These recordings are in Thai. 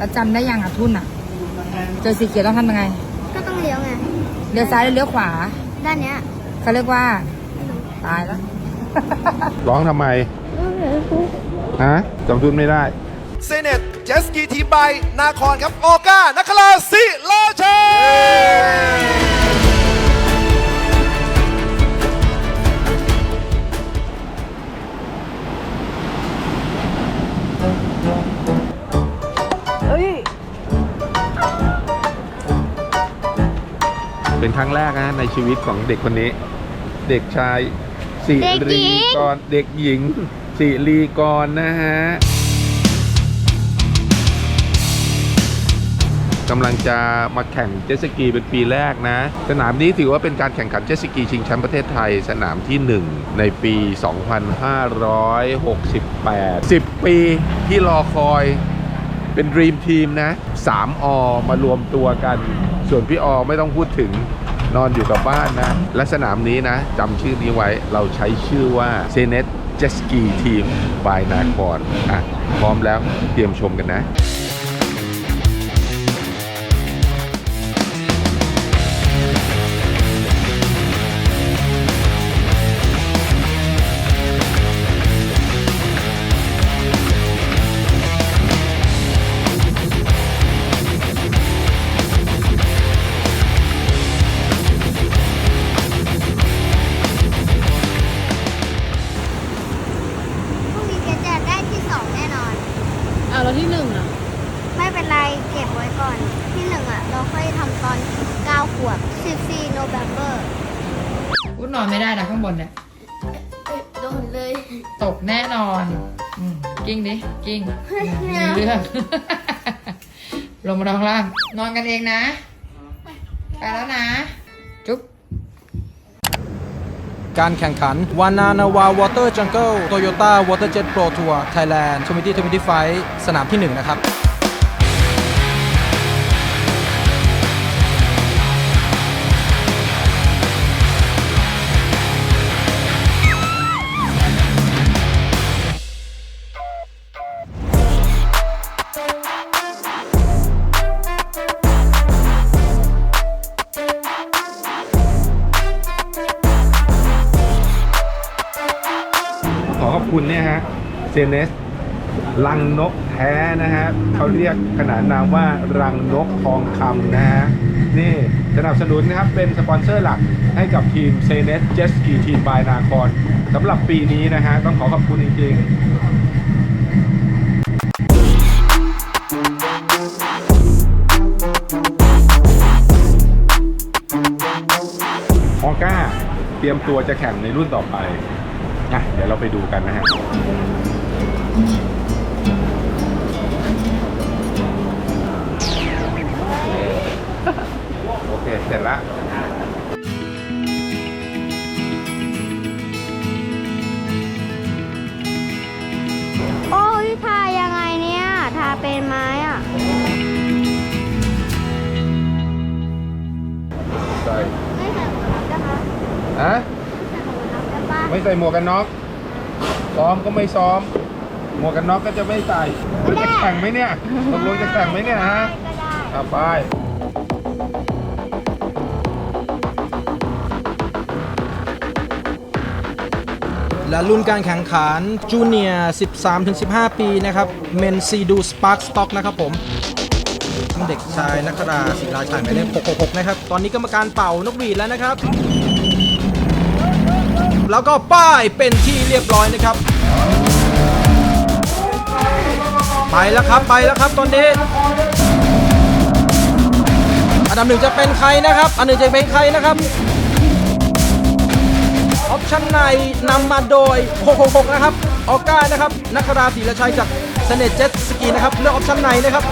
แล้วจำได้ยังอะทุ่นอะ เจอสีเขียวต้องทำยังไง ก็ต้องเลี้ยวไง เลี้ยวซ้ายหรือเลี้ยวขวา ด้านเนี้ยเขาเรียกว่า ตายแล้ว ร้องทำไมฮะจำทุนไม่ได้เซเนตเจสกีทีมบายนาคอนครับ ออก้านัคลาศิลาชัย เป็นครั้งแรกนะในชีวิตของเด็กคนนี้ เด็กชายสิเด็กหญิรีงกรเด็กหญิงสิรีกรนะฮะกำลังจะมาแข่งเจ็ตสกีเป็นปีแรกนะ สนามนี้ถือว่าเป็นการแข่งขันเจ็ตสกีชิงแชมป์ประเทศไทย สนามที่ 1 ในปี 2568 10 ปีที่รอคอยเป็นด e ีมทีมนะ 3อมารวมตัวกัน ส่วนพี่ออไม่ต้องพูดถึงนอนอยู่กับบ้านนะ และสนามนี้นะจำชื่อนี้ไว้เราใช้ชื่อว่าเซเนตเจสกีทีมบายนาคอนอะพร้อมแล้วเตรียมชมกันนะ มานองล่าง นอนกันเองนะ ไปแล้วนะ จุ๊บ การแข่งขันวานานาวาวอเตอร์จังเกิลโตโยต้าวอเตอร์เจ็ตโปรทัวร์ไทยแลนด์ทวิตี้ทวิตี้ไฟสนามที่ 1 นะครับ คุณเนี่ยฮะเซเนสรังนกแท้นะฮะเขาเรียกขนานนามว่ารังนกทองคำนะฮะนี่สนับสนุนนะครับเป็นสปอนเซอร์หลักให้กับทีมเซเนสเจสกีทีมบายนาคอนสำหรับปีนี้นะฮะต้องขอขอบคุณจริงๆออก้าเตรียมตัวจะแข่งในรุ่นต่อไป อะเดี๋ยวเราไปดูกันนะฮะโอเค เสร็จแล้วโอ้ยทายังไงเนี่ย ทาเป็นไหมอะ ใส่ไม่ใส่หมวกกันน็อกนะคะ ฮะ ไม่ใส่หมวกกันน็อกซ้อมก็ไม่ซ้อม หมวกกันน็อกก็จะไม่ใส่จะแข่งไหมเนี่ยตกลงจะแข่งไหมเนี่ยฮะก็ได้อะไปและรุ่นการแข่งขันจูเนียร์ 13-15 ปีนะครับ เมนซีดูสปาร์คสต็อกนะครับผมเด็กชายนักราศิลาชัยหมายเลข666 นะครับ ตอนนี้กรรมการเป่านกหวีดแล้วนะครับ แล้วก็ป้ายเป็นที่เรียบร้อยนะครับ ไปแล้วครับไปแล้วครับตอนนี้อันดับหนึ่งจะเป็นใครนะครับ อันหนึ่งจะเป็นใครนะครับออปชั่นในนำมาโดย 666 นะครับ ออก้านะครับ นักราศีละชัยจากเสเนตเจ็ตสกีนะครับ เลือกออปชั่นในนะครับ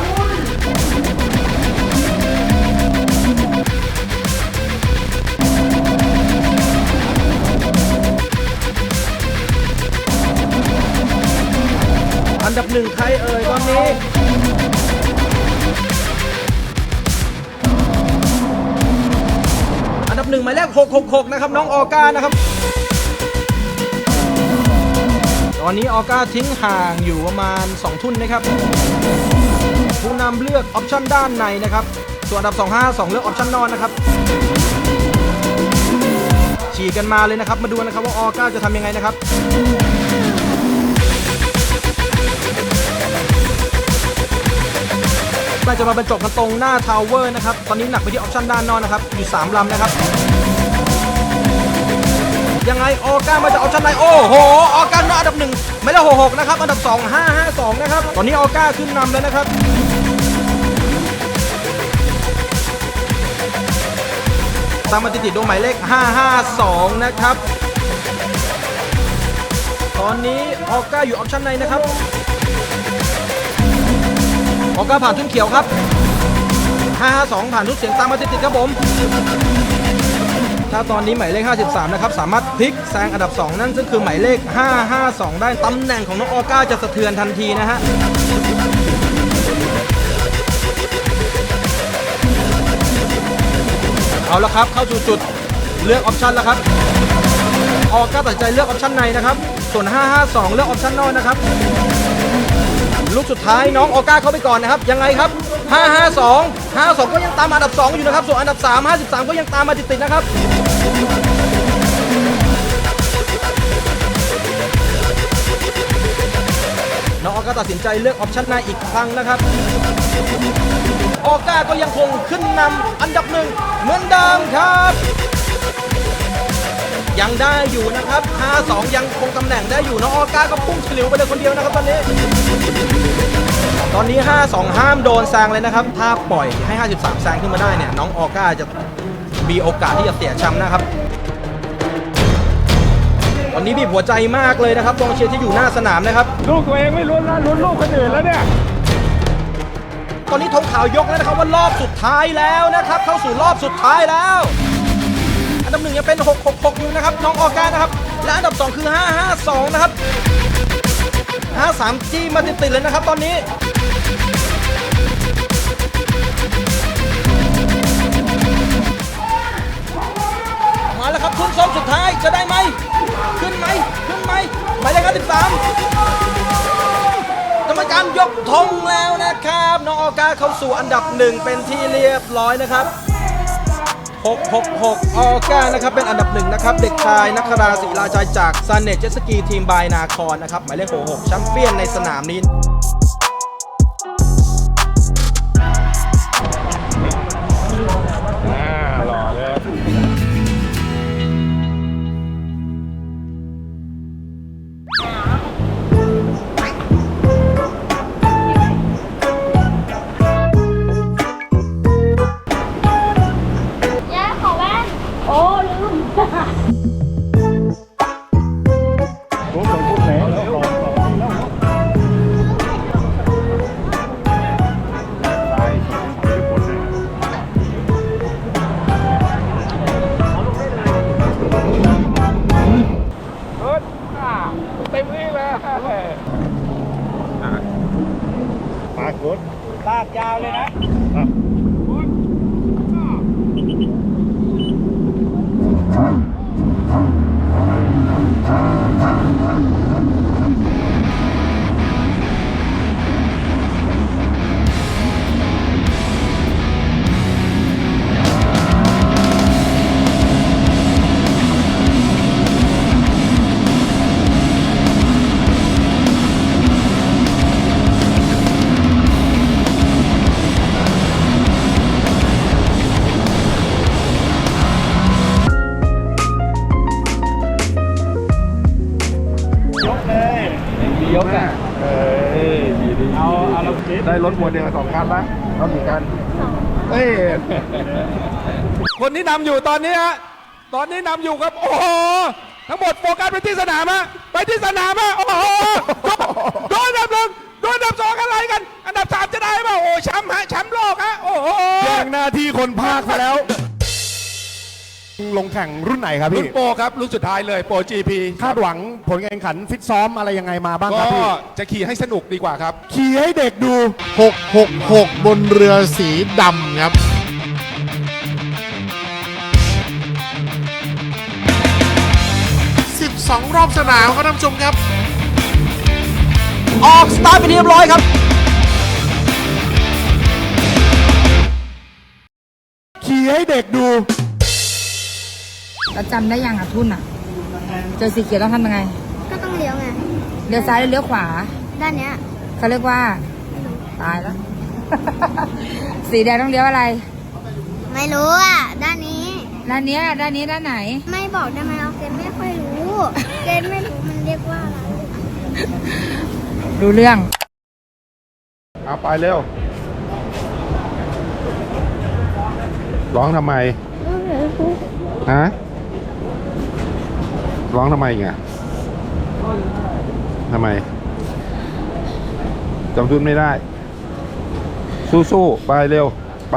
หนึ่งใครเอ่ยตอนนี้อันดับหนึ่งหมายเลข666 นะครับ น้องออก้านะครับ ตอนนี้ออก้าทิ้งห่างอยู่ประมาณ 2 ทุ่นนะครับ ผู้นำเลือกออปชั่นด้านในนะครับ ส่วนอันดับ 252 เลือกออปชั่นนอกนะครับฉีกกันมาเลยนะครับ มาดูนะครับว่าออก้าจะทำยังไงนะครับ น่าจะมาบรรจบกันตรงหน้าทาวเวอร์นะครับ ตอนนี้หนักไปที่ออปชั่นด้านนอกนะครับ อยู่ 3ลำนะครับ ยังไงออก้ามาจากออปชั่นไหนโอ้โห ออก้าอันดับหนึ่งไม่ได้หกหกนะครับ อันดับ2 5 5 2นะครับ ตอนนี้ออก้าขึ้นนำแล้วนะครับตามมาติดๆดวงหมายเลข 552 นะครับ ตอนนี้ออก้าอยู่ออปชั่นในนะครับ ออก้าผ่านทุ่นเขียวครับ552ผ่านทุกเสียงตามมาติดๆครับผม ถ้าตอนนี้หมายเลข 53 นะครับ สามารถพลิกแซงอันดับ 2 นั่นซึ่งคือหมายเลข 552 ได้ตำแหน่งของน้องออก้าจะสะเทือนทันทีนะฮะเอาละครับเข้าสู่จุดเลือกออปชันแล้วครับ ออก้าตัดใจเลือกออปชันในนะครับ ส่วน 552 เลือกออปชันนอกนะครับ ลูกสุดท้ายน้องออก้าเข้าไปก่อนนะครับ ยังไงครับ 552 52 ก็ยังตามอันดับ 2 อยู่นะครับ ส่วนอันดับ 3 53 ก็ยังตามมาติดๆนะครับน้องออก้าตัดสินใจเลือกออปชันในอีกครั้งนะครับออก้าก็ยังคงขึ้นนำอันดับหนึ่งเหมือนเดิมครับ ยังได้อยู่นะครับ 5-2 ยังคงตำแหน่งได้อยู่น้องออก้าก็พุ่งเฉลียวไปเลยคนเดียวนะครับตอนนี้ ตอนนี้ 5-2 ห้ามโดนแซงเลยนะครับ ถ้าปล่อยให้ 53 แซงขึ้นมาได้เนี่ยน้องออก้าจะมีโอกาสที่จะเสียแชมป์นะครับตอนนี้บีบหัวใจมากเลยนะครับกองเชียร์ที่อยู่หน้าสนามนะครับ ลูกตัวเองไม่ลุ้นแล้วลุ้นลูกคนอื่นแล้วเนี่ยตอนนี้ธงขาวยกแล้วนะครับว่ารอบสุดท้ายแล้วนะครับ เข้าสู่รอบสุดท้ายแล้ว อันดับหนึ่งยังเป็น 666 อยู่นะครับ น้องออก้านะครับ และอันดับ 2 คือ 552 นะครับ 53 จี้มาติดๆเลยนะครับ ตอนนี้มาแล้วครับทุนส้มสุดท้ายจะได้ไหม ขึ้นไหม ขึ้นไหมหมายเลข53กรรมการยกธงแล้วนะครับ น้องออก้าเข้าสู่อันดับหนึ่งเป็นที่เรียบร้อยนะครับ 666ออก้านะครับเป็นอันดับหนึ่งนะครับเด็กชายนักราศิลาชัยจากซานเนตเจสกีทีมบายนาคอนนะครับหมายเลข66แชมเปี้ยนในสนามนี้ กอะเออดีดีเอาเอาเราได้รถโมเดลสองคันละเอากี่คันเอ้ย คนที่นำอยู่ตอนนี้ฮะ ตอนนี้นำอยู่ครับ โอ้โห ทั้งหมดโฟกัสไปที่สนามฮะ ไปที่สนามฮะ โอ้โห โดนอันดับหนึ่งโดนอันดับสองอะไรกัน อันดับสามจะได้เปล่าโอ้แชมป์ฮะแชมป์โลกฮะ โอ้โห แย่งหน้าที่คนภาคไปแล้ว ลงแข่งรุ่นไหนครับพี่รุ่นโปรครับรุ่นสุดท้ายเลยโปร GP คาดหวังผลการแข่งขันฟิตซ้อมอะไรยังไงมาบ้างครับพี่ก็จะขี่ให้สนุกดีกว่าครับ ขี่ให้เด็กดู 666 บนเรือสีดำครับ 12 รอบสนามครับท่านผู้ชมครับ ออกสตาร์ทไปเรียบร้อยครับ ขี่ให้เด็กดู เราจำได้ยังอะทุ่นอะ เจอสีเขียวต้องทำยังไง ก็ต้องเลี้ยวไง เลี้ยวซ้ายหรือเลี้ยวขวา ด้านเนี้ยเขาเรียกว่า ตายแล้ว สีแดงต้องเลี้ยวอะไร ไม่รู้อะ ด้านนี้ ด้านเนี้ยด้านนี้ด้านไหน ไม่บอกได้ไหมเอาเกณไม่ค่อยรู้เกณไม่รู้มันเรียกว่าอะไรรู้เรื่อง เอาไปเร็ว ร้องทำไม ฮะ ร้องทำไมอีกอะทำไมจำทุนไม่ได้ สู้ๆไปเร็วไป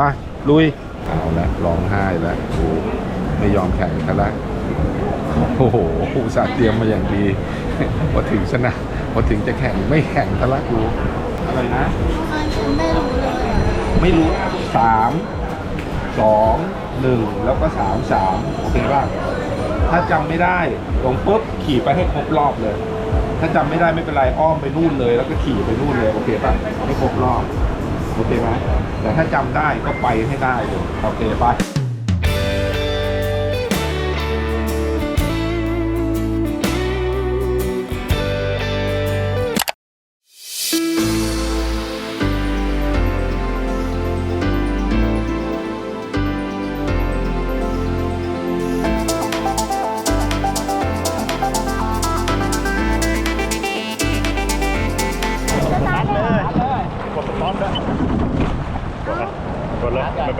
ลุย เอาละร้องไห้แล้วโอ้ไม่ยอมแข่งกันละโอ้โหอุตส่าเตรียมมาอย่างดีพอถึงชนะพอถึงจะแข่งไม่แข่งทะละกูอะไรนะ ไม่รู้เลยไม่รู้สามสองหนึ่งแล้วก็สามสามโอเคป่ะ ถ้าจำไม่ได้ลงปุ๊บขี่ไปให้ครบรอบเลย ถ้าจำไม่ได้ไม่เป็นไรอ้อมไปนู่นเลย แล้วก็ขี่ไปนู่นเลยโอเคป่ะให้ครบรอบโอเคไหมแต่ถ้าจำได้ก็ไปให้ได้เลยโอเคป่ะ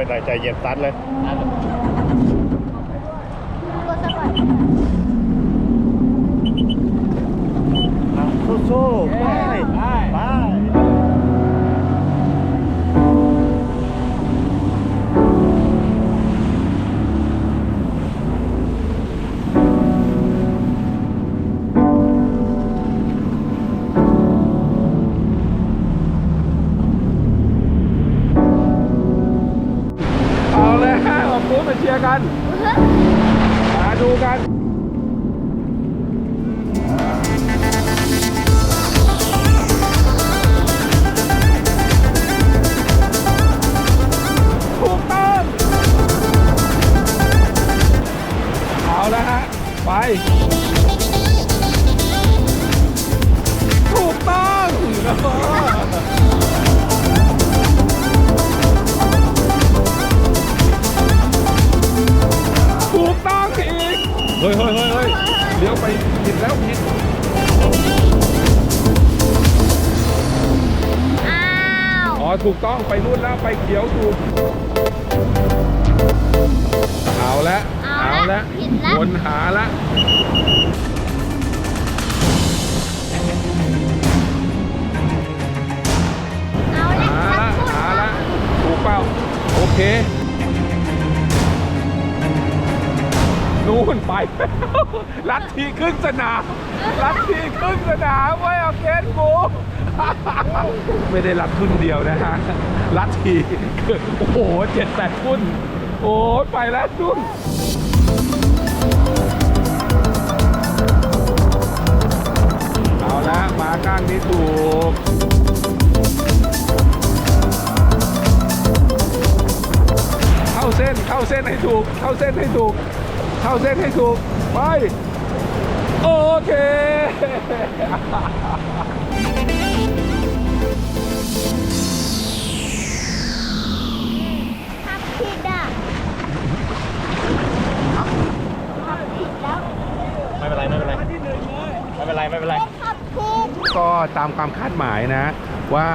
เลยไม่เป็นไรใจเย็นตัดเลย ถูกต้องไปนู่นแล้วไปเขียวถูกเอาละเอาละละผิดละวนหาละ นู่นไป ลัดทีครึ่งสนามลัดทีครึ่งสนามไว้เอาเกนกูไม่ได้รัดทุ่นเดียวนะฮะรัดทีโอ้โหเจ็ดแปดทุ่นโอ้ยไปแล้วทุ่นเอาละมาข้างนี้ถูกเข้าเส้นเข้าเส้นให้ถูก เข้าเส้นให้ถูก เข้าเส้นให้ถูก ไป โอเคขับผิดอะขับผิดแล้วไม่เป็นไรไม่เป็นไรไม่เป็นไรไม่เป็นไรขับผิดก็ตามความคาดหมายนะ ว่า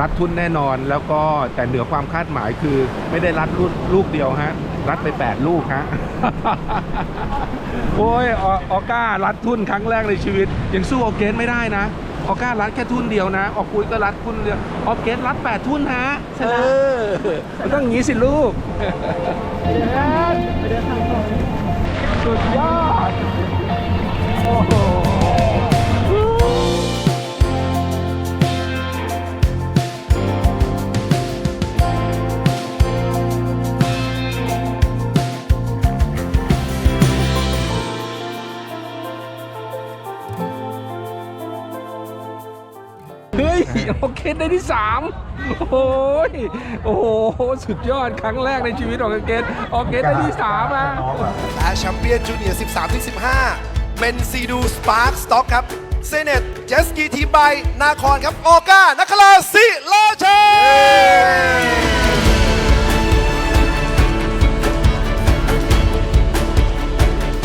รัดทุนแน่นอนแล้วก็แต่เหนือความคาดหมายคือไม่ได้รัดลูกลูกเดียวฮะ รัดไป 8 ลูกฮะ โอ้ยอออก้ารัดทุนครั้งแรกในชีวิต ยังสู้ออเกสไม่ได้นะ ออก้ารัดแค่ทุนเดียวนะ ออกปุ้ยก็รัดทุนเดียวออเกสรัด8ทุนฮะเออมันต้องอย่างนี้สิลูกสุดยอดโอ้โห โอเคได้ที่สามโอ้ยโอ้โห สุดยอดครั้งแรกในชีวิตของออเกสออเกสได้ที่สามอะและแชมเปี้ยนจูเนียร์13-15เมนซีดูสปาร์คสต็อกครับเซเนตเจสกีทีมใบนาคอนครับโอก้านักลาศิลาชัย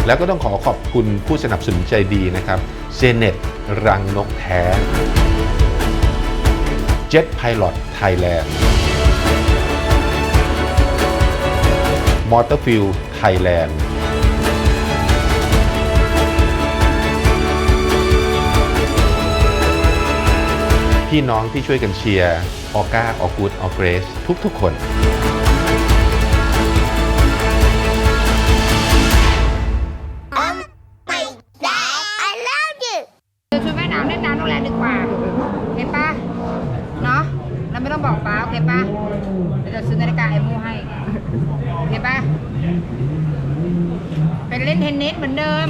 แล้วก็ต้องขอขอบคุณผู้สนับสนุนใจดีนะครับ เซเนตรังนกแท้ Jet Pilot Thailand m o t o r f i e l Thailand พี่น้องที่ช่วยกันเชียร์ออก้าออกูดออเกรสทุกๆคน เคปะเป็นเล่นเทนนิสเหมือนเดิม